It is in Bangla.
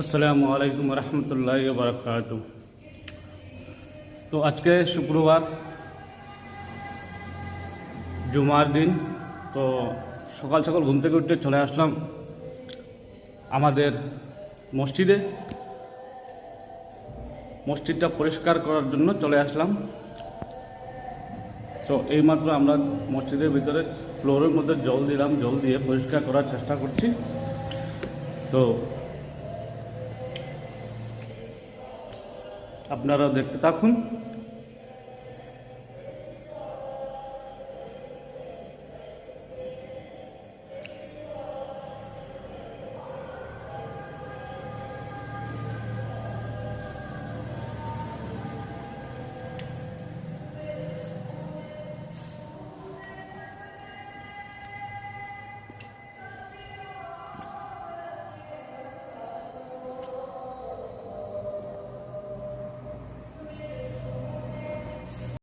আসসালামু আলাইকুম রহমতুল্লাহ বারকাত তো আজকে শুক্রবার, জুমার দিন, তো সকাল সকাল ঘুম থেকে উঠে চলে আসলাম আমাদের মসজিদে। মসজিদটা পরিষ্কার করার জন্য চলে আসলাম। তো এইমাত্র আমরা মসজিদের ভিতরে ফ্লোরের মধ্যে জল দিলাম, জল দিয়ে পরিষ্কার করার চেষ্টা করছি। তো আপনারা দেখতে থাকুন।